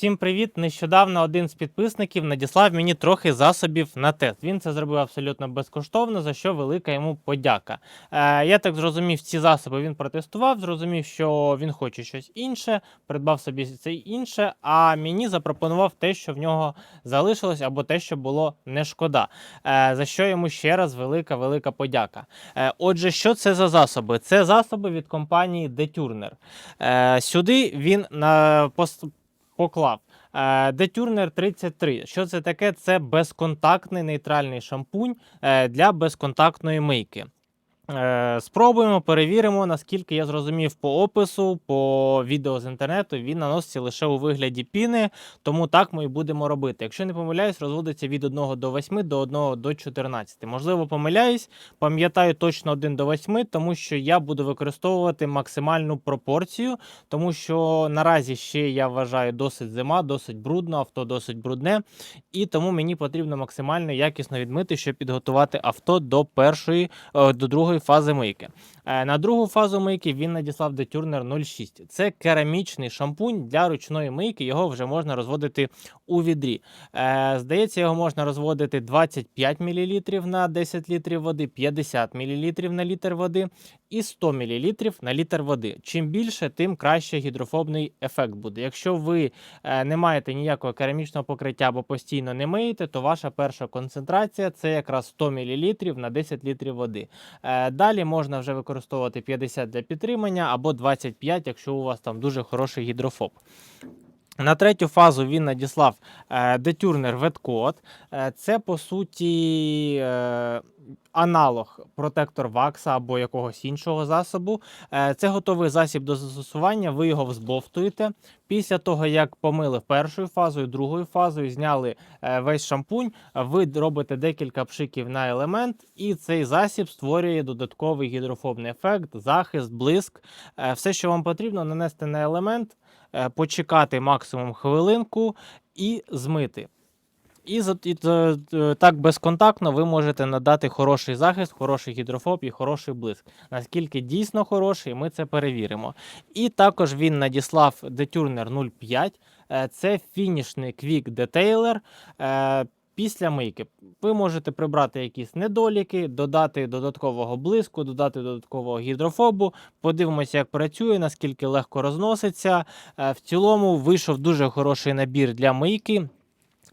Всім привіт! Нещодавно один з підписників надіслав мені трохи засобів на тест. Він це зробив абсолютно безкоштовно, за що велика йому подяка. Е, я так зрозумів, ці засоби він протестував, зрозумів, що він хоче щось інше, придбав собі це інше, а мені запропонував те, що в нього залишилось, або те, що було не шкода. Е, за що йому ще раз велика велика подяка. Е, отже, що це за засоби? Це засоби від компанії Deturner. Е, сюди він на пос- поклав. Детюрнер Deturner 33. Що це таке? Це безконтактний нейтральний шампунь е, для безконтактної мийки. Е, Спробуємо, перевіримо, наскільки я зрозумів по опису, по відео з інтернету, він наноситься лише у вигляді піни, тому так ми і будемо робити. Якщо не помиляюсь, розводиться від 1 до 8 до 1 до 14. Можливо, помиляюсь, пам'ятаю точно 1 до 8, тому що я буду використовувати максимальну пропорцію, тому що наразі ще я вважаю досить зима, досить брудно, авто досить брудне, і тому мені потрібно максимально якісно відмити, щоб підготувати авто до першої, е, до другої фази мийки. Е, На другу фазу мийки він надіслав Deturner 06. Це керамічний шампунь для ручної мийки. Його вже можна розводити у відрі. Е, Здається, його можна розводити 25 мл на 10 літрів води, 50 мл на літр води і 100 мл на літр води. Чим більше, тим краще гідрофобний ефект буде. Якщо ви е, не маєте ніякого керамічного покриття або постійно не миєте, то ваша перша концентрація це якраз 100 мл на 10 літрів води. Далі можна вже використовувати 50 для підтримання або 25, якщо у вас там дуже хороший гідрофоб. На третю фазу він надіслав е, Deturner Wet Е, Це по суті е, аналог протектор вакса або якогось іншого засобу. Це готовий засіб до застосування. Ви його взбовтуєте. Після того, як помили першою фазою, другою фазою, зняли весь шампунь, ви робите декілька пшиків на елемент, і цей засіб створює додатковий гідрофобний ефект, захист, блиск. Все, що вам потрібно, нанести на елемент, почекати максимум хвилинку і змити. І, е, так безконтактно ви можете надати хороший захист, хороший гідрофоб і хороший блиск. Наскільки дійсно хороший, ми це перевіримо. І також він надіслав Deturner 05. Е, Це фінішний квік Detailer. Після мийки ви можете прибрати якісь недоліки, додати додаткового блиску, додати додаткового гідрофобу. Подивимося, як працює, наскільки легко розноситься. Е, В цілому вийшов дуже хороший набір для мийки.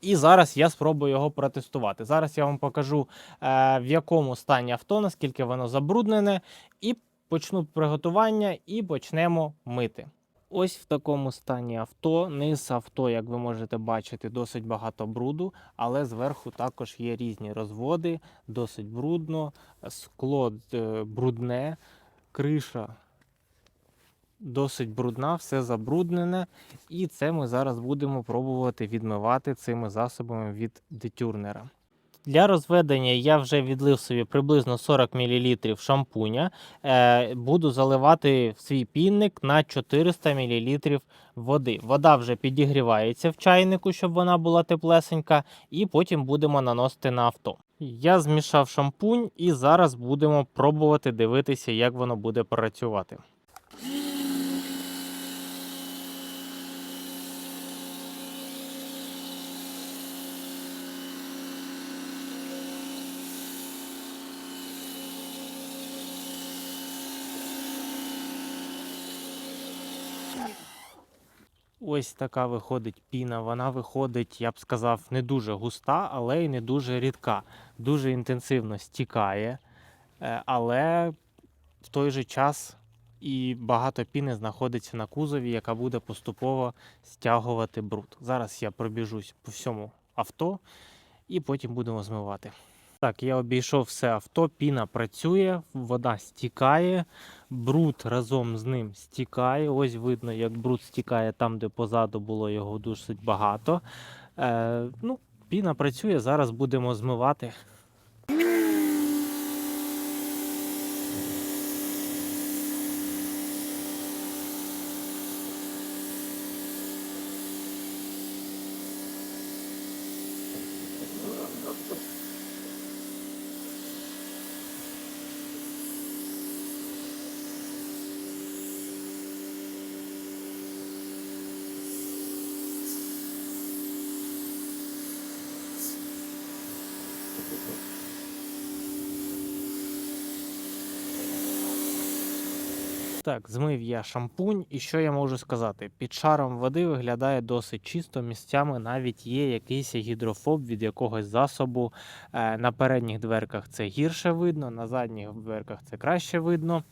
І зараз я спробую його протестувати. Зараз я вам покажу, е, в якому стані авто, наскільки воно забруднене, і почну приготування і почнемо мити. Ось в такому стані авто. Низ авто, як ви можете бачити, досить багато бруду, але зверху також є різні розводи, досить брудно, скло е, брудне, криша досить брудна, все забруднене. І це ми зараз будемо пробувати відмивати цими засобами від детюрнера. Для розведення я вже відлив собі приблизно 40 мл шампуня. Е, буду заливати свій пінник на 400 мл води. Вода вже підігрівається в чайнику, щоб вона була теплесенька, і потім будемо наносити на авто. Я змішав шампунь і зараз будемо пробувати дивитися, як воно буде працювати. Ось така виходить піна. Вона виходить, я б сказав, не дуже густа, але й не дуже рідка. Дуже інтенсивно стікає, е, але в той же час і багато піни знаходиться на кузові, яка буде поступово стягувати бруд. Зараз я пробіжусь по всьому авто і потім будемо змивати. Так, я обійшов все авто, піна працює, вода стікає, бруд разом з ним стікає. Ось видно, як бруд стікає там, де позаду було його досить багато. Е, ну, піна працює, зараз будемо змивати. Так, змив я шампунь, і що я можу сказати? Під шаром води виглядає досить чисто. Місцями навіть є якийсь гідрофоб від якогось засобу. Е, На передніх дверках це гірше видно, на задніх дверках це краще видно.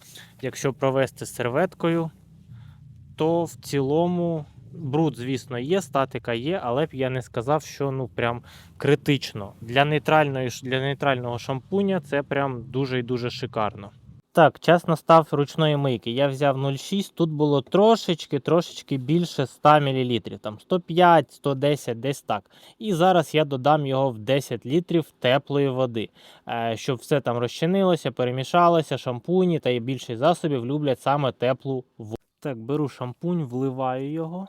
Якщо провести серветкою, то в цілому бруд, звісно, є, статика є, але б я не сказав, що ну прям критично. Для нейтральної для нейтрального шампуня це прям дуже і дуже шикарно. Так, час настав ручної мийки. Я взяв 0,6, тут було трошечки, трошечки більше 100 мл, там 105, 110, десь так. І зараз я додам його в 10 літрів теплої води, е, щоб все там розчинилося, перемішалося, шампуні та і більшість засобів люблять саме теплу воду. Так, беру шампунь, вливаю його.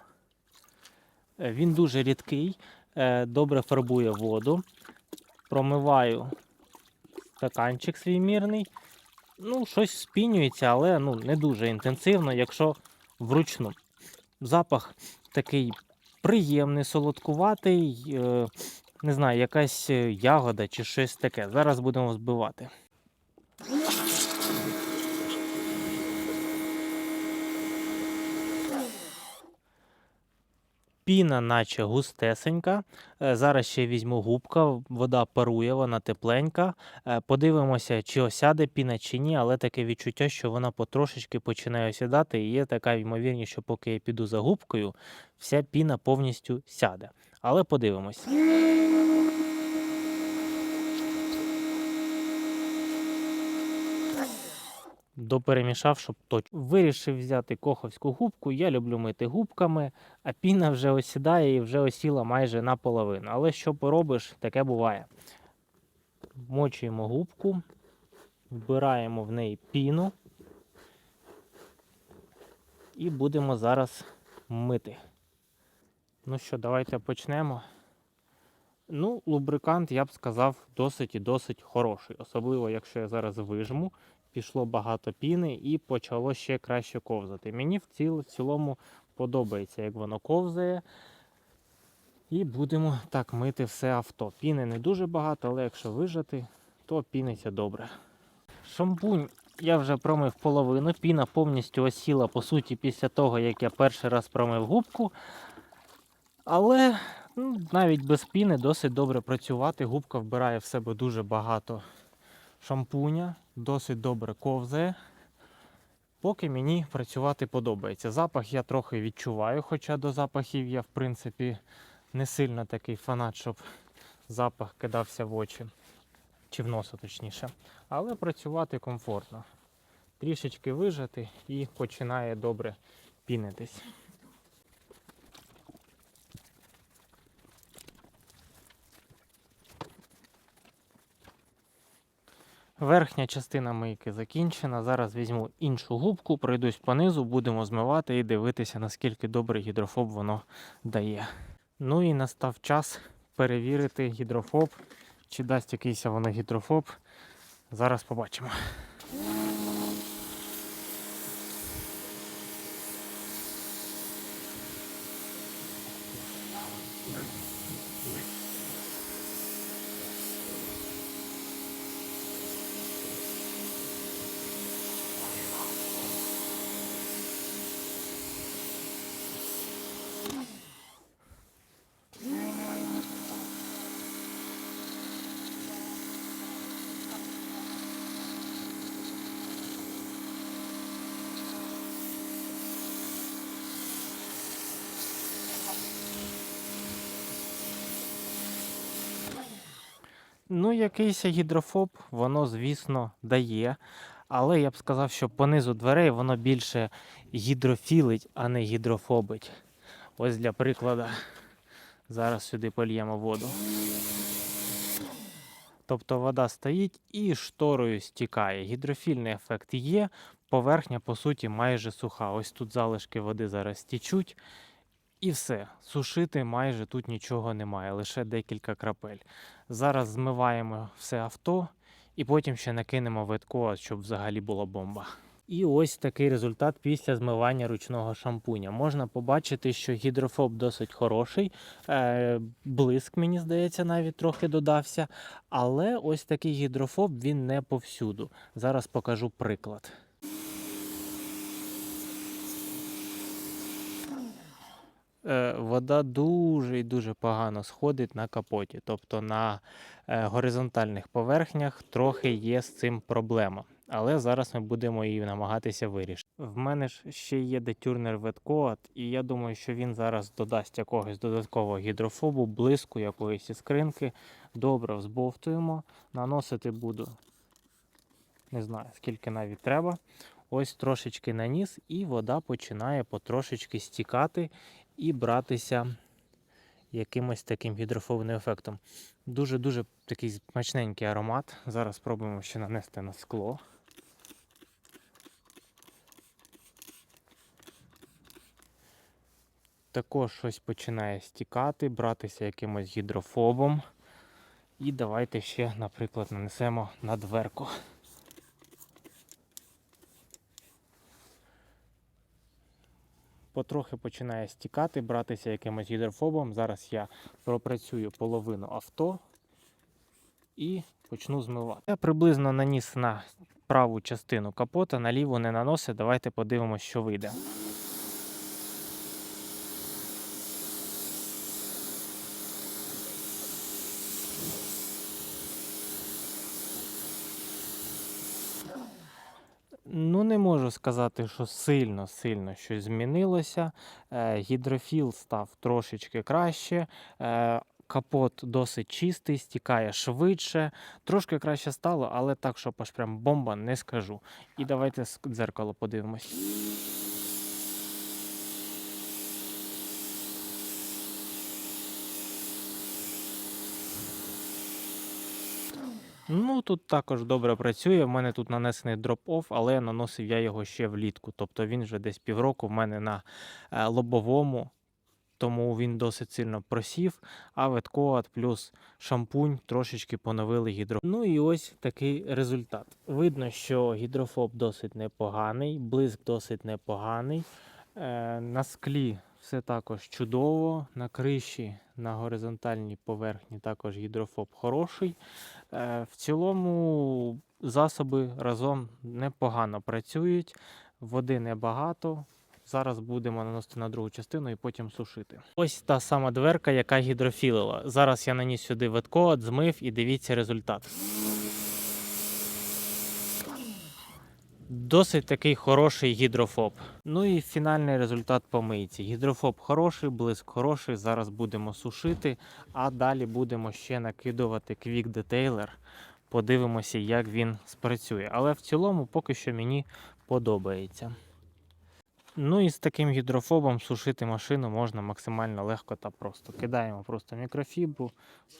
Е, Він дуже рідкий, е, добре фарбує воду. Промиваю стаканчик свій мірний. Ну, щось спінюється, але ну, не дуже інтенсивно, якщо вручну. Запах такий приємний, солодкуватий, е, не знаю, якась е, ягода чи щось таке. Зараз будемо збивати. Піна, наче густесенька. Е, Зараз ще візьму губка, вода парує, вона тепленька. Е, Подивимося, чи осяде піна, чи ні, але таке відчуття, що вона потрошечки починає осідати. І є така ймовірність, що поки я піду за губкою, вся піна повністю сяде. Але подивимось. Доперемішав, щоб точно. Вирішив взяти коховську губку. Я люблю мити губками, а піна вже осідає і вже осіла майже наполовину. Але що поробиш, таке буває. Мочуємо губку, вбираємо в неї піну і будемо зараз мити. Ну що, давайте почнемо. Ну, лубрикант, я б сказав, досить і досить хороший. Особливо, якщо я зараз вижму, пішло багато піни і почало ще краще ковзати. Мені в, ціл, в цілому подобається, як воно ковзає. І будемо так мити все авто. Піни не дуже багато, але якщо вижати, то піниться добре. Шампунь я вже промив половину. Піна повністю осіла, по суті, після того, як я перший раз промив губку. Але ну, навіть без піни досить добре працювати. Губка вбирає в себе дуже багато шампуня, досить добре ковзає. Поки мені працювати подобається. Запах я трохи відчуваю, хоча до запахів я, в принципі, не сильно такий фанат, щоб запах кидався в очі. Чи в носа, точніше. Але працювати комфортно. Трішечки вижати і починає добре пінитись. Верхня частина мийки закінчена. Зараз візьму іншу губку, пройдусь по низу, будемо змивати і дивитися, наскільки добре гідрофоб воно дає. Ну і настав час перевірити гідрофоб, чи дасть якийсь воно гідрофоб. Зараз побачимо. Ну, якийсь гідрофоб, воно, звісно, дає. Але я б сказав, що понизу дверей воно більше гідрофілить, а не гідрофобить. Ось для прикладу. Зараз сюди польємо воду. Тобто вода стоїть і шторою стікає. Гідрофільний ефект є. Поверхня, по суті, майже суха. Ось тут залишки води зараз тічуть. І все. Сушити майже тут нічого немає, лише декілька крапель. Зараз змиваємо все авто і потім ще накинемо ветко, щоб взагалі була бомба. І ось такий результат після змивання ручного шампуня. Можна побачити, що гідрофоб досить хороший, е, блиск, мені здається, навіть трохи додався. Але ось такий гідрофоб він не повсюду. Зараз покажу приклад. Вода дуже і дуже погано сходить на капоті, тобто на е, горизонтальних поверхнях трохи є з цим проблема. Але зараз ми будемо її намагатися вирішити. В мене ж ще є детюрнер веткоат, і я думаю, що він зараз додасть якогось додаткового гідрофобу, блиску якоїсь іскринки. Добре взбовтуємо. Наносити буду не знаю, скільки навіть треба. Ось трошечки наніс, і вода починає потрошечки стікати і братися якимось таким гідрофобним ефектом. Дуже-дуже такий смачненький аромат. Зараз спробуємо ще нанести на скло. Також щось починає стікати, братися якимось гідрофобом. І давайте ще, наприклад, нанесемо на дверку. Потрохи починає стікати, братися якимось гідрофобом. Зараз я пропрацюю половину авто і почну змивати. Я приблизно наніс на праву частину капота, на ліву не наносив. Давайте подивимося, що вийде. Ну, не можу сказати, що сильно-сильно щось змінилося. Е, гідрофіл став трошечки краще. Е, капот досить чистий, стікає швидше. Трошки краще стало, але так, щоб аж прям бомба, не скажу. І давайте з дзеркало подивимось. Ну, тут також добре працює. В мене тут нанесений дроп-офф, але наносив я його ще влітку. Тобто він вже десь півроку в мене на е, лобовому, тому він досить сильно просів. А веткоат плюс шампунь трошечки поновили гідро. Ну і ось такий результат. Видно, що гідрофоб досить непоганий, блиск досить непоганий. Е, на склі все також чудово. На криші, на горизонтальній поверхні також гідрофоб хороший. Е, В цілому засоби разом непогано працюють, води небагато. Зараз будемо наносити на другу частину і потім сушити. Ось та сама дверка, яка гідрофілила. Зараз я наніс сюди ветко, змив і дивіться результат. Досить такий хороший гідрофоб. Ну і фінальний результат по мийці. Гідрофоб хороший, блиск хороший. Зараз будемо сушити, а далі будемо ще накидувати Quick Detailer. Подивимося, як він спрацює. Але в цілому поки що мені подобається. Ну і з таким гідрофобом сушити машину можна максимально легко та просто. Кидаємо просто мікрофібру,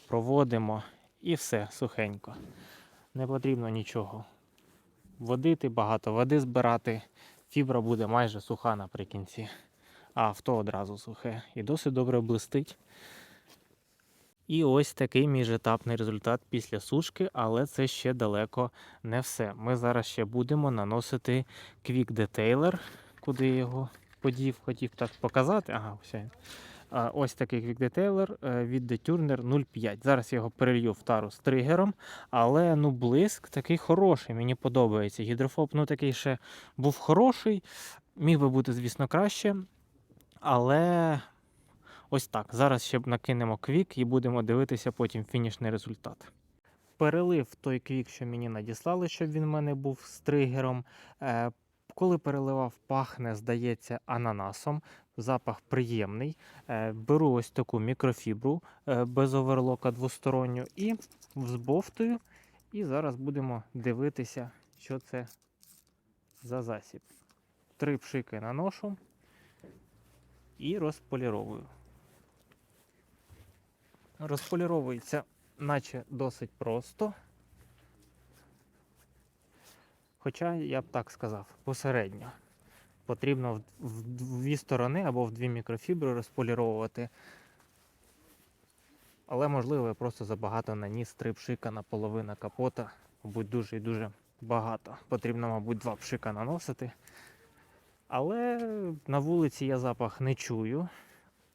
проводимо і все сухенько. Не потрібно нічого водити, багато води збирати. Фібра буде майже суха наприкінці. А авто одразу сухе і досить добре блистить. І ось такий міжетапний результат після сушки, але це ще далеко не все. Ми зараз ще будемо наносити Quick Detailer, куди я його подів, хотів так показати. Ага. А, Ось такий е, від Deturner 0,5. Зараз я його перелью в тару з тригером, але ну блиск такий хороший, мені подобається. Гідрофоб ну такий ще був хороший, міг би бути, звісно, краще. Але ось так. Зараз ще накинемо квік і будемо дивитися потім фінішний результат. Перелив той квік, що мені надіслали, щоб він в мене був з тригером. Е, Коли переливав, пахне, здається, ананасом. Запах приємний. Е, Беру ось таку мікрофібру е, без оверлока двосторонню і взбовтую. І зараз будемо дивитися, що це за засіб. Три пшики наношу і розполіровую. Розполіровується, наче досить просто. Хоча я б так сказав, посередньо. Потрібно в, дві сторони або в дві мікрофібри розполіровувати. Але можливо я просто забагато наніс три пшика на половина капота. Мабуть, дуже і дуже багато. Потрібно, мабуть, два пшика наносити. Але на вулиці я запах не чую.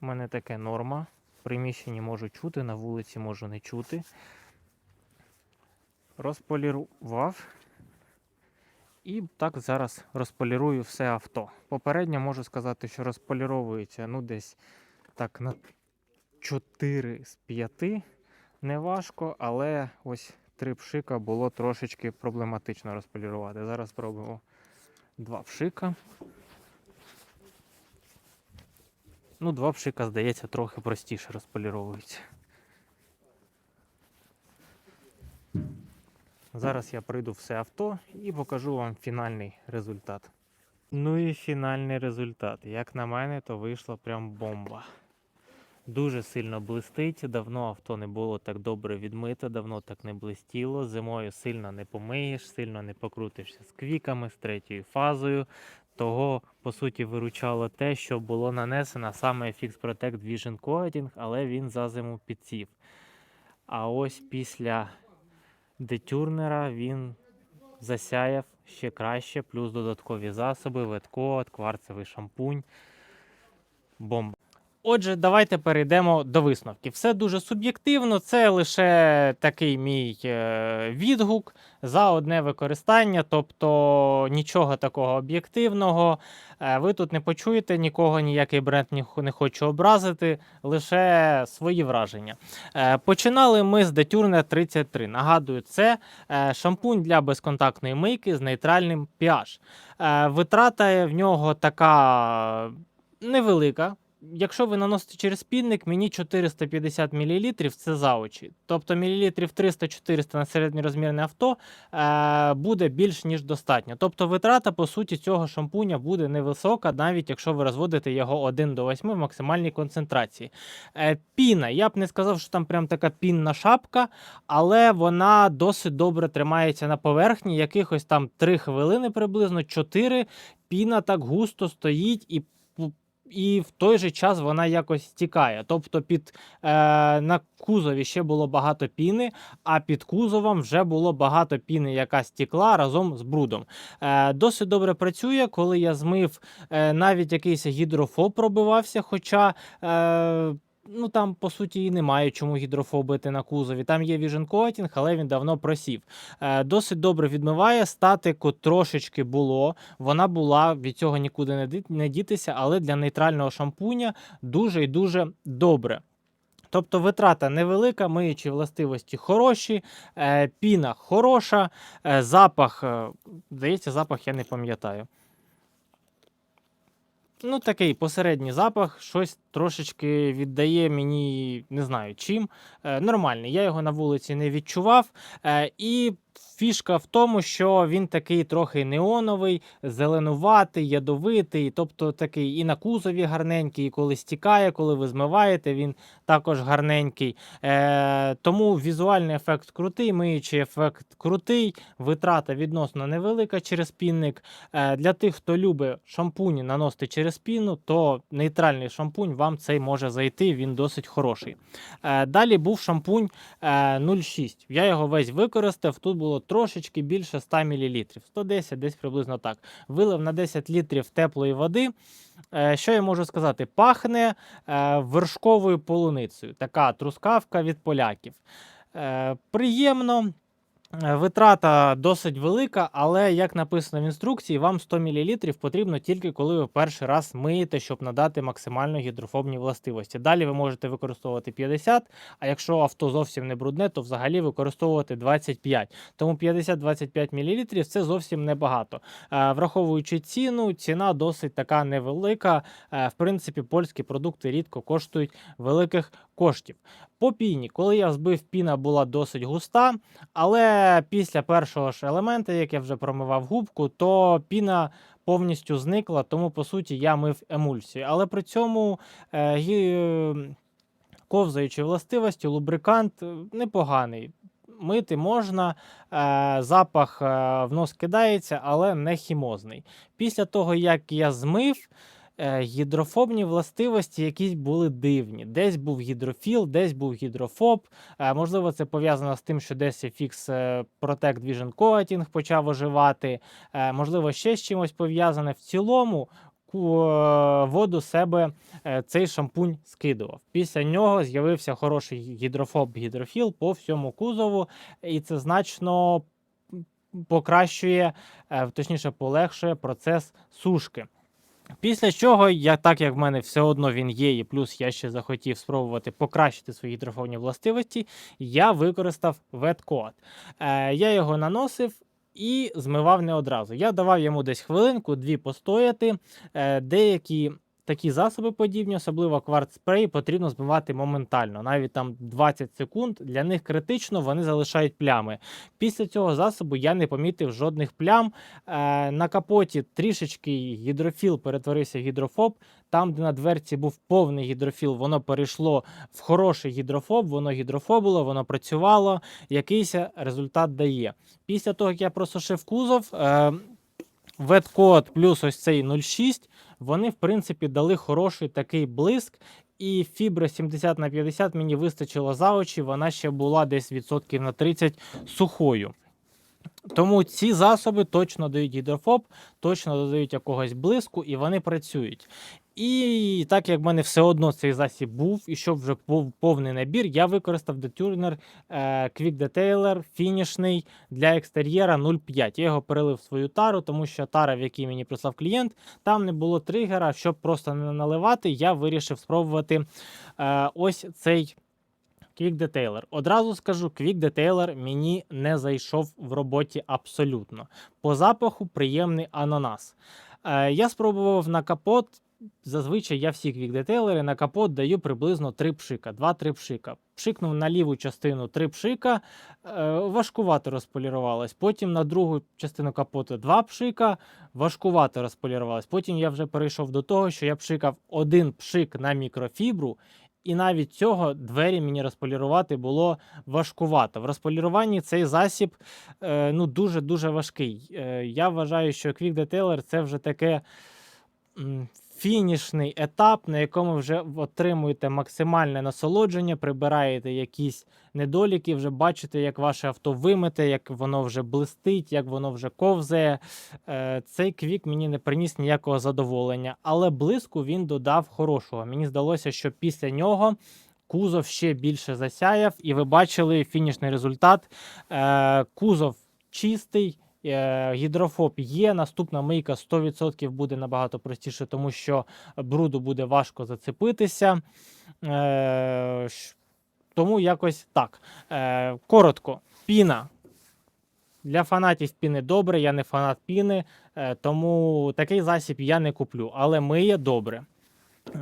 У мене таке норма. В приміщенні можу чути, на вулиці можу не чути. Розполірував. І так зараз розполірую все авто. Попередньо можу сказати, що розполіровується ну, десь так на 4 з 5. Неважко, але ось три пшика було трошечки проблематично розполірувати. Зараз спробуємо два пшика. Ну, два пшика, здається, трохи простіше розполіровуються. Зараз я пройду все авто і покажу вам фінальний результат. Ну і фінальний результат. Як на мене, то вийшла прям бомба. Дуже сильно блистить. Давно авто не було так добре відмите, давно так не блистіло. Зимою сильно не помиєш, сильно не покрутишся з квіками, з третьою фазою. Того, по суті, виручало те, що було нанесено саме Fix Protect Vision Coating, але він за зиму підсів. А ось після детюрнера він засяяв ще краще, плюс додаткові засоби, веткод, кварцевий шампунь. Бомба. Отже, давайте перейдемо до висновків. Все дуже суб'єктивно, це лише такий мій е, відгук за одне використання, тобто нічого такого об'єктивного. Е, Ви тут не почуєте нікого, ніякий бренд не хочу образити, лише свої враження. Е, Починали ми з Deturner 33. Нагадую, це шампунь для безконтактної мийки з нейтральним pH. Витрата в нього така невелика. Якщо ви наносите через пінник, мені 450 мл це за очі. Тобто мілілітрів 300-400 на середньорозмірне авто е, буде більш ніж достатньо. Тобто витрата, по суті, цього шампуня буде невисока, навіть якщо ви розводите його 1 до 8 в максимальній концентрації. Е, піна. Я б не сказав, що там прям така пінна шапка, але вона досить добре тримається на поверхні, якихось там 3 хвилини приблизно 4. Піна так густо стоїть і і в той же час вона якось тікає. Тобто під е, на кузові ще було багато піни, а під кузовом вже було багато піни, яка стікла разом з брудом. Е, досить добре працює, коли я змив е, навіть якийсь гідрофоб пробивався, хоча. Е, Ну там по суті і немає чому гідрофобити на кузові. Там є Vision Coating, але він давно просів. Е, досить добре відмиває. Статику трошечки було. Вона була від цього нікуди не дітися, але для нейтрального шампуня дуже і дуже добре. Тобто витрата невелика, миючі властивості хороші, е, піна хороша, е, запах, е, здається, запах я не пам'ятаю. Ну, такий посередній запах, щось трошечки віддає мені, не знаю чим. Е, нормальний. Я його на вулиці не відчував. Е, і фішка в тому, що він такий трохи неоновий, зеленуватий, ядовитий, тобто такий і на кузові гарненький, і коли стікає, коли ви змиваєте, він також гарненький. Е, тому візуальний ефект крутий, миючий ефект крутий, витрата відносно невелика через пінник. Для тих, хто любить шампуні наносити через піну, то нейтральний шампунь вам цей може зайти, він досить хороший. Е, далі був шампунь е, 0,6. Я його весь використав. Тут було трошечки більше 100 мл. 110, десь приблизно так. Вилив на 10 літрів теплої води. Е, Що я можу сказати? Пахне е, вершковою полуницею. Така трускавка від поляків. Е, Приємно. Е, Витрата досить велика, але як написано в інструкції, вам 100 мл потрібно тільки коли ви перший раз миєте, щоб надати максимально гідрофобні властивості. Далі ви можете використовувати 50, а якщо авто зовсім не брудне, то взагалі використовувати 25. Тому 50-25 мл це зовсім небагато. Е, Враховуючи ціну, ціна досить така невелика. Е, В принципі, польські продукти рідко коштують великих коштів. По піні, коли я збив, піна була досить густа, але після першого ж елемента, як я вже промивав губку, то піна повністю зникла, тому по суті я мив емульсію. Але при цьому е, ковзаючі властивості, лубрикант е, непоганий. Мити можна, е, запах е, в нос кидається, але не хімозний. Після того, як я змив, гідрофобні властивості якісь були дивні. Десь був гідрофіл, десь був гідрофоб. Е, можливо, це пов'язано з тим, що десь FX е, Protect Vision Coating почав оживати. Е, можливо, ще з чимось пов'язане. В цілому е, воду себе е, цей шампунь скидував. Після нього з'явився хороший гідрофоб гідрофіл по всьому кузову, і це значно покращує, е, точніше, полегшує процес сушки. Після чого, я, так як в мене все одно він є, і плюс я ще захотів спробувати покращити свої гідрофонні властивості, я використав веткод. Е, я його наносив і змивав не одразу. Я давав йому десь хвилинку, дві постояти. Е, деякі такі засоби подібні, особливо кварц спрей, потрібно змивати моментально, навіть там 20 секунд. Для них критично вони залишають плями. Після цього засобу я не помітив жодних плям. Е, на капоті трішечки гідрофіл перетворився в гідрофоб. Там, де на дверці був повний гідрофіл, воно перейшло в хороший гідрофоб, воно гідрофобило, воно працювало, якийсь результат дає. Після того, як я просушив кузов, е, веткод плюс ось цей 0,6, вони, в принципі, дали хороший такий блиск. І фібра 70 на 50 мені вистачило за очі, вона ще була десь відсотків на 30 сухою. Тому ці засоби точно дають гідрофоб, точно додають якогось блиску, і вони працюють. І так як в мене все одно цей засіб був, і щоб вже був повний набір, я використав Deturner е, Quick Detailer фінішний для екстер'єра 0,5. Я його перелив в свою тару, тому що тара, в якій мені прислав клієнт, там не було тригера. Щоб просто не наливати, я вирішив спробувати е, ось цей Quick Detailer. Одразу скажу, Quick Detailer мені не зайшов в роботі абсолютно. По запаху приємний ананас. Е, я спробував на капот. Зазвичай я всі квік-детейлери на капот даю приблизно 3 пшика, 2-3 пшика. Пшикнув на ліву частину 3 пшика, е, важкувато розполірувалось. Потім на другу частину капоту 2 пшика, важкувато розполірувалось. Потім я вже перейшов до того, що я пшикав один пшик на мікрофібру, і навіть цього двері мені розполірувати було важкувато. В розполіруванні цей засіб е, ну, дуже-дуже важкий. Е, я вважаю, що Detailer це вже таке фінішний етап, на якому вже отримуєте максимальне насолодження, прибираєте якісь недоліки, вже бачите, як ваше авто вимите, як воно вже блистить, як воно вже ковзає. Е, Цей квік мені не приніс ніякого задоволення, але блиску він додав хорошого. Мені здалося, що після нього. Кузов ще більше засяяв, і ви бачили фінішний результат. Е, кузов чистий, гідрофоб є. Наступна мийка 100% буде набагато простіше, тому що бруду буде важко зацепитися. Е, тому якось так. Е, коротко, піна. Для фанатів піни добре, я не фанат піни, е, тому такий засіб я не куплю, але миє добре.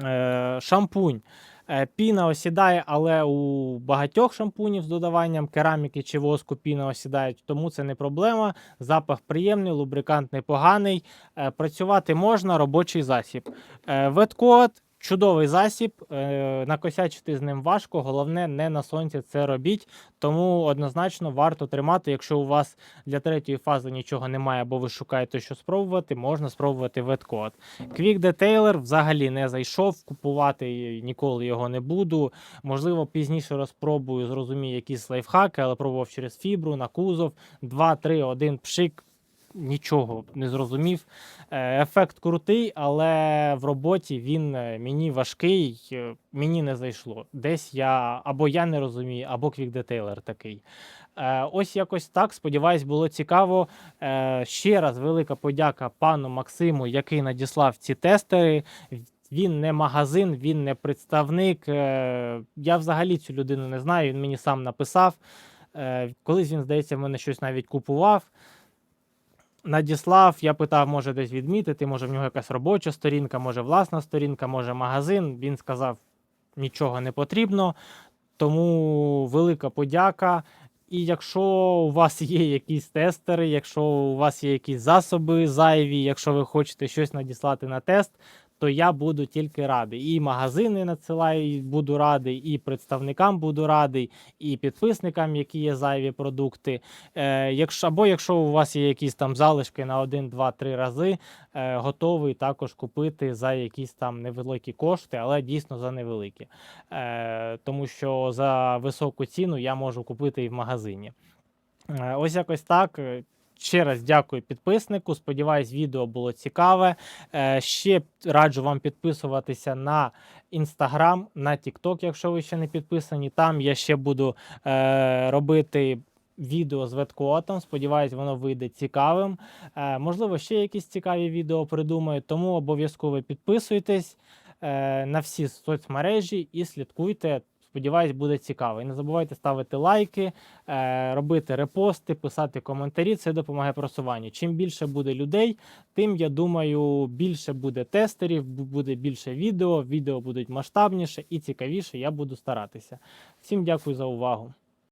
Е, шампунь. Е, Піна осідає, але у багатьох шампунів з додаванням кераміки чи воску піна осідають, тому це не проблема. Запах приємний, лубрикант непоганий. Е, Працювати можна, робочий засіб. Е, Веткод чудовий засіб. е, Накосячити з ним важко. Головне, не на сонці це робіть. Тому однозначно варто тримати. Якщо у вас для третьої фази нічого немає, або ви шукаєте, що спробувати, можна спробувати веткод. Quick Detailer взагалі не зайшов, купувати ніколи його не буду. Можливо, пізніше розпробую, зрозумію якісь лайфхаки, але пробував через фібру на кузов. 2, 3, 1 пшик. Нічого не зрозумів. Е, Ефект крутий, але в роботі він е, мені важкий, е, мені не зайшло. Десь я або я не розумію, або Detailer такий. Ось якось так. Сподіваюсь, було цікаво. Ще раз велика подяка пану Максиму, який надіслав ці тестери. Він не магазин, він не представник. Я взагалі цю людину не знаю. Він мені сам написав. Колись він, здається, в мене щось навіть купував. Надіслав, я питав, може десь відмітити, може в нього якась робоча сторінка, може власна сторінка, може магазин. Він сказав, нічого не потрібно. Тому велика подяка. І якщо у вас є якісь тестери, якщо у вас є якісь засоби зайві, якщо ви хочете щось надіслати на тест, то я буду тільки радий. І магазини надсилаю, буду радий, і представникам буду радий, і підписникам, які є зайві продукти. Е, якщо, або якщо у вас є якісь там залишки на 1, 2, 3 рази, е, готовий також купити за якісь там невеликі кошти, але дійсно за невеликі. Е, тому що за високу ціну я можу купити і в магазині. Е, ось якось так. Ще раз дякую підписнику. Сподіваюсь, відео було цікаве. Е, Ще раджу вам підписуватися на Instagram, на TikTok, якщо ви ще не підписані. Там я ще буду е, робити відео з веткоатом. Сподіваюсь, воно вийде цікавим. Е, можливо, ще якісь цікаві відео придумаю, тому обов'язково підписуйтесь е, на всі соцмережі і слідкуйте. Сподіваюсь, буде цікаво. І не забувайте ставити лайки, е, робити репости, писати коментарі. Це допомагає просуванню. Чим більше буде людей, тим я думаю, більше буде тестерів, буде більше відео, відео будуть масштабніше і цікавіше. Я буду старатися. Всім дякую за увагу.